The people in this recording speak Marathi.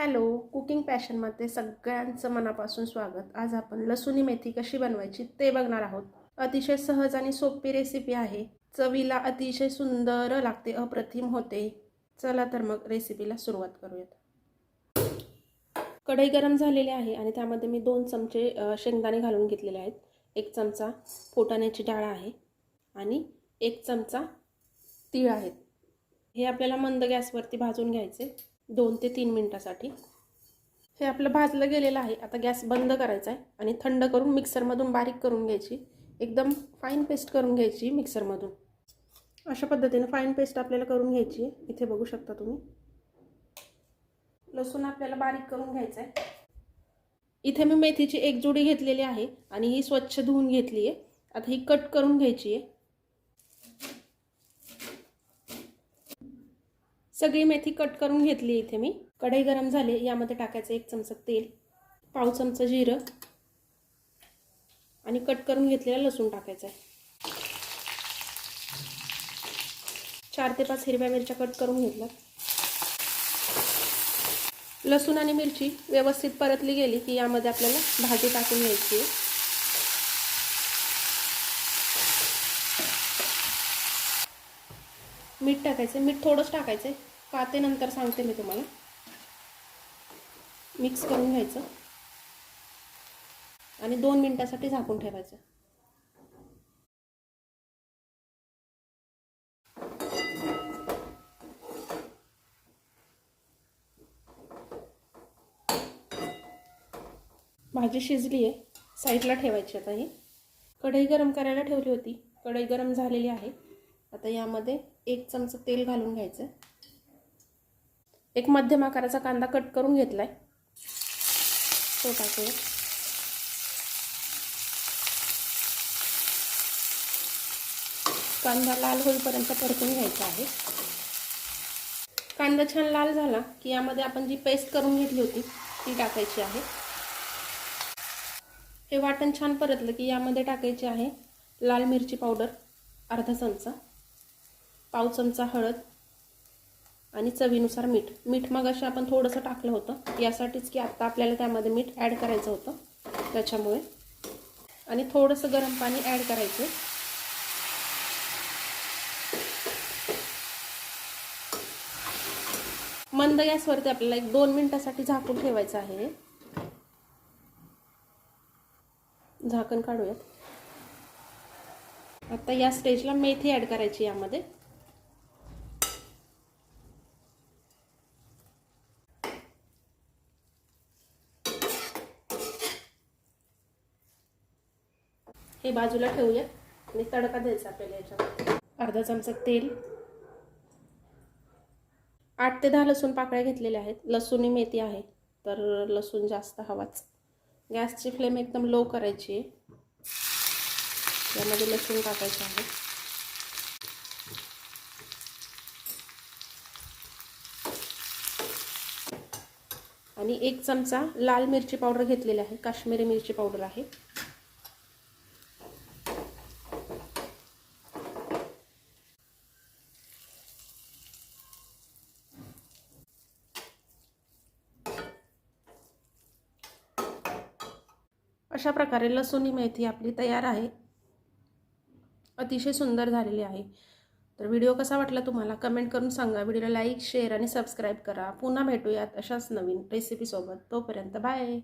हॅलो कुकिंग पॅशनमध्ये सगळ्यांचं मनापासून स्वागत. आज आपण लसुणी मेथी कशी बनवायची ते बघणार आहोत. अतिशय सहज आणि सोपी रेसिपी आहे. चवीला अतिशय सुंदर लागते अप्रतिम होते. चला तर मग रेसिपीला सुरुवात करूयात. कढई गरम झालेली आहे आणि त्यामध्ये मी दोन चमचे शेंगदाणे घालून घेतलेले आहेत. एक चमचा फुटाण्याची डाळ आहे आणि एक चमचा तीळ आहेत. हे आपल्याला मंद गॅसवरती भाजून घ्यायचे. दोन ते तीन मिनटासाठी. हे आपलं भाजलं गेलेलं आहे. आता गॅस बंद करायचा आहे आणि थंड करून मिक्सरमधून बारीक करून घ्यायची. एकदम फाईन पेस्ट करून घ्यायची मिक्सरमधून. अशा पद्धतीने फाईन पेस्ट आपल्याला करून घ्यायची. आहे इथे बघू शकता तुम्ही. लसूण आपल्याला बारीक करून घ्यायचं आहे इथे मी मेथीची एक जुडी घेतलेली आहे आणि ही स्वच्छ धुवून घेतली आहे आता ही कट करून घ्यायची आहे सगळी मेथी कट करून घेतली इथे मी. कढई गरम झाली यामध्ये टाकायचं एक चमचा तेल पाव चमचा जिरं आणि कट करून घेतलेला लसूण टाकायचा आहे. चार ते पाच हिरव्या मिरच्या कट करून घेतल्या लसूण आणि मिरची व्यवस्थित परतली गेली की यामध्ये आपल्याला भाजी टाकून घ्यायची आहे. मीठ टाकायचं मीठ थोडंच टाकायचं आहे. का ते नंतर सांगते मी तुम्हाला. मिक्स करून घ्यायचं. आणि दोन मिनटासाठी झाकून ठेवायचं. भाजी शिजली आहे साईडला ठेवायची आता ही. कढई गरम करायला ठेवली होती. कढई गरम झालेली आहे. आता यामध्ये एक चमचा तेल घालून घ्यायचं. एक मध्यम आकाराचा कांदा कट करून घेतलाय. तो टाकूया. कांदा लाल होईपर्यंत परतून घ्यायचा आहे. कांदा छान लाल झाला की यामध्ये आपण जी पेस्ट करून घेतली होती ती टाकायची आहे. हे वाटण छान परतलं की यामध्ये टाकायची आहे लाल मिरची पावडर अर्धा चमचा पाव चमचा हळद आणि चवीनुसार मीठ. मीठ मग असे आपण थोडंसं टाकलं होतं. यासाठीच की आत्ता आपल्याला त्यामध्ये मीठ ॲड करायचं होतं. त्याच्यामुळे. आणि थोडंसं गरम पाणी ॲड करायचं. मंद गॅसवरती आपल्याला एक दोन मिनटासाठी झाकून ठेवायचं आहे. झाकण काढूयात. आता या स्टेजला मेथी ॲड करायची यामध्ये. हे बाजूला ठेवूया आणि तडका द्यायचा आपल्याला याच्यात अर्धा चमचा तेल. आठ ते दहा लसूण पाकळ्या घेतलेल्या आहेत. लसूणी मेथी आहे तर लसूण जास्त हवाच. गॅसची फ्लेम एकदम लो करायची आहे. यामध्ये लसूण टाकायचं आहे. आणि एक चमचा लाल मिरची पावडर घेतलेली आहे. काश्मीरी मिरची पावडर आहे. अशा प्रकारे लसूणी मेथी आपली तयार आहे. अतिशय सुंदर झालेली आहे. तर व्हिडिओ कसा वाटला तुम्हाला कमेंट करून सांगा. व्हिडिओला लाईक शेअर आणि सबस्क्राईब करा. पुन्हा भेटूयात अशाच नवीन रेसिपीसोबत तोपर्यंत बाय.